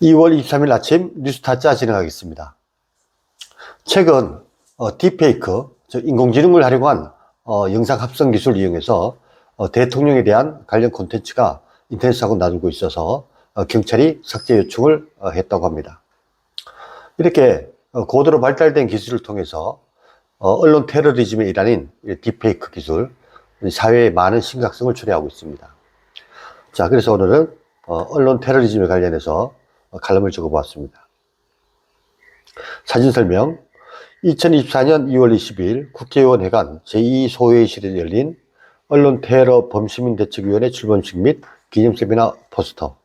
(2월 23일) 아침 뉴스타짜 진행하겠습니다. 최근 어, 딥페이크, 즉 인공지능을 활용한 어, 영상 합성 기술을 이용해서 어, 대통령에 대한 관련 콘텐츠가 인터넷사고 나돌고 있어서 어, 경찰이 삭제 요청을 어, 했다고 합니다. 이렇게 어, 고도로 발달된 기술을 통해서 어, 언론 테러리즘의 일환인 이 딥페이크 기술, 사회에 많은 심각성을 초래하고 있습니다. 자, 그래서 오늘은 어, 언론 테러리즘에 관련해서 어, 칼럼을 적어보았습니다. 사진 설명. 2024년 2월 20일 국회의원 회관 제2소회의실에 열린 언론 테러 범시민 대책위원회 출범식 및 기념 세미나 포스터.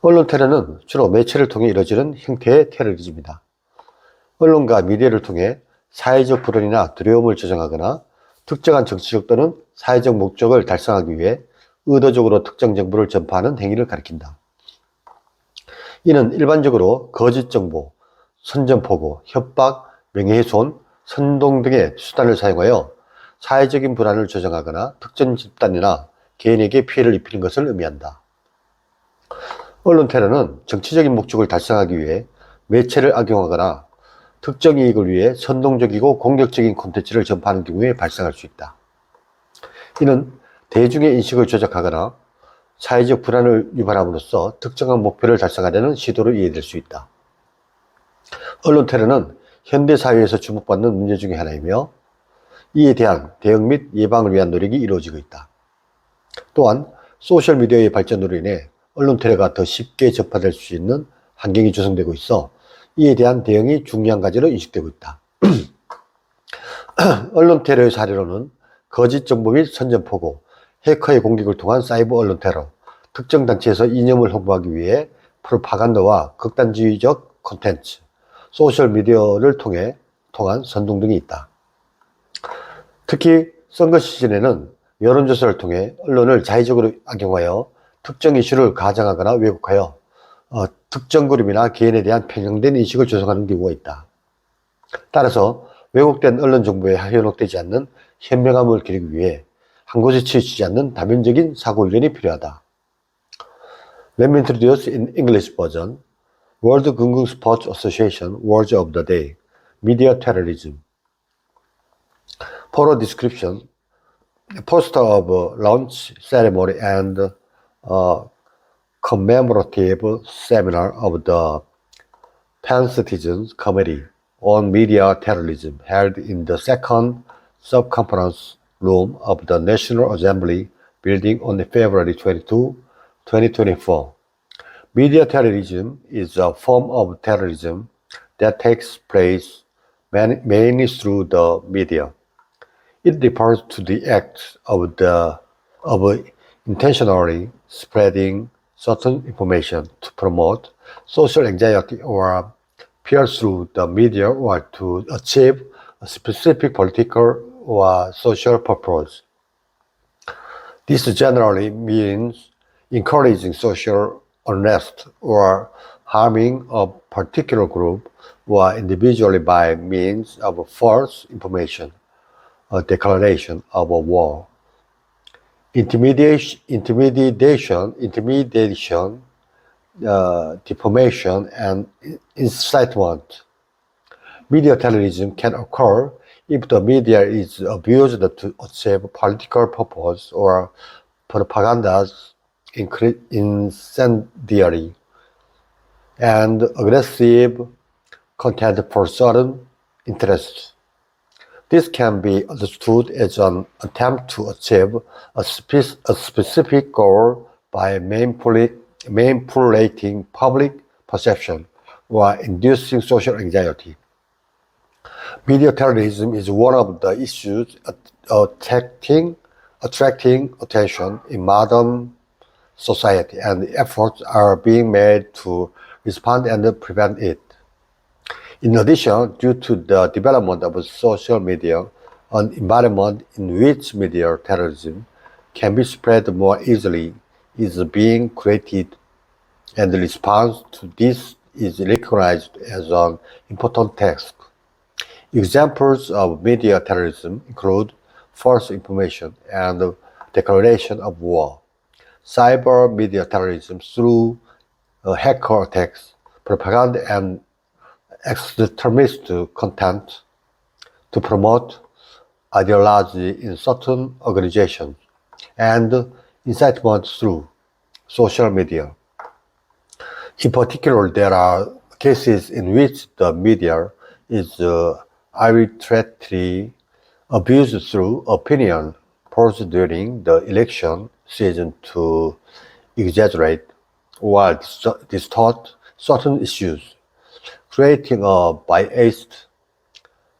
언론 테러는 주로 매체를 통해 이루어지는 형태의 테러리즘이다. 언론과 미디어를 통해 사회적 불안이나 두려움을 조장하거나 특정한 정치적 또는 사회적 목적을 달성하기 위해 의도적으로 특정 정보를 전파하는 행위를 가리킨다. 이는 일반적으로 거짓 정보, 선전포고, 협박, 명예훼손, 선동 등의 수단을 사용하여 사회적인 불안을 조장하거나 특정 집단이나 개인에게 피해를 입히는 것을 의미한다. 언론 테러는 정치적인 목적을 달성하기 위해 매체를 악용하거나 특정 이익을 위해 선동적이고 공격적인 콘텐츠를 전파하는 경우에 발생할 수 있다. 이는 대중의 인식을 조작하거나 사회적 불안을 유발함으로써 특정한 목표를 달성하려는 시도로 이해될 수 있다. 언론 테러는 현대 사회에서 주목받는 문제 중의 하나이며 이에 대한 대응 및 예방을 위한 노력이 이루어지고 있다. 또한 소셜미디어의 발전으로 인해 언론 테러가 더 쉽게 접하될 수 있는 환경이 조성되고 있어 이에 대한 대응이 중요한 과제로 인식되고 있다. 언론 테러의 사례로는 거짓 정보 및 선전포고, 해커의 공격을 통한 사이버 언론 테러, 특정 단체에서 이념을 홍보하기 위해 프로파간다와 극단주의적 콘텐츠, 소셜 미디어를 통해 통한 선동 등이 있다. 특히 선거 시즌에는 여론조사를 통해 언론을 자의적으로 악용하여 특정 이슈를 가장하거나 왜곡하여 어, 특정 그룹이나 개인에 대한 편향된 인식을 조성하는 경우가 있다. 따라서 왜곡된 언론 정보에 현혹되지 않는 현명함을 기르기 위해 한 곳에 치우치지 않는 다면적인 사고 훈련이 필요하다. Let me introduce in English version World Gungung Sports Association Words of the Day Media Terrorism a description, poster of launch ceremony and a commemorative seminar of the Pan Citizens Committee on Media Terrorism held in the second sub-conference room of the National Assembly building on February 22, 2024. Media terrorism is a form of terrorism that takes place mainly through the media. It refers to the act of the of intentionally spreading certain information to promote social anxiety or fear through the media or to achieve a specific political or social purpose. This generally means encouraging social unrest or harming a particular group or individually by means of false information, a declaration of a war, intimidation, intimidation, intimidation, uh, defamation, and incitement. Media terrorism can occur if the media is abused to achieve political purpose or propaganda's incendiary and aggressive content for certain interests. This can be understood as an attempt to achieve a, spe- a specific goal by manipula- manipulating public perception or inducing social anxiety. Media terrorism is one of the issues attracting, attracting attention in modern society, and efforts are being made to respond and prevent it. In addition, due to the development of social media, an environment in which media terrorism can be spread more easily is being created, and the response to this is recognized as an important task. Examples of media terrorism include false information, and declaration of war. Cyber media terrorism through uh, hacker attacks, propaganda, and extremist content to promote ideology in certain organizations, and incitement through social media. In particular, there are cases in which the media is uh, arbitrarily abused through opinion polls during the election season to exaggerate or distort certain issues, creating a biased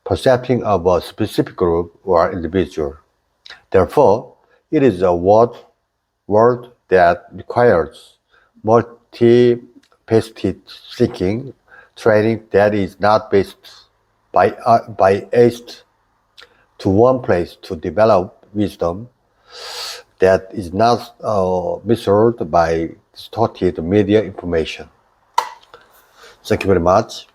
perception of a specific group or individual. Therefore, it is a word, word that requires multifaceted thinking, training that is not based by uh, biased to one place to develop wisdom that is not uh, measured by distorted media information. Sem quebrar.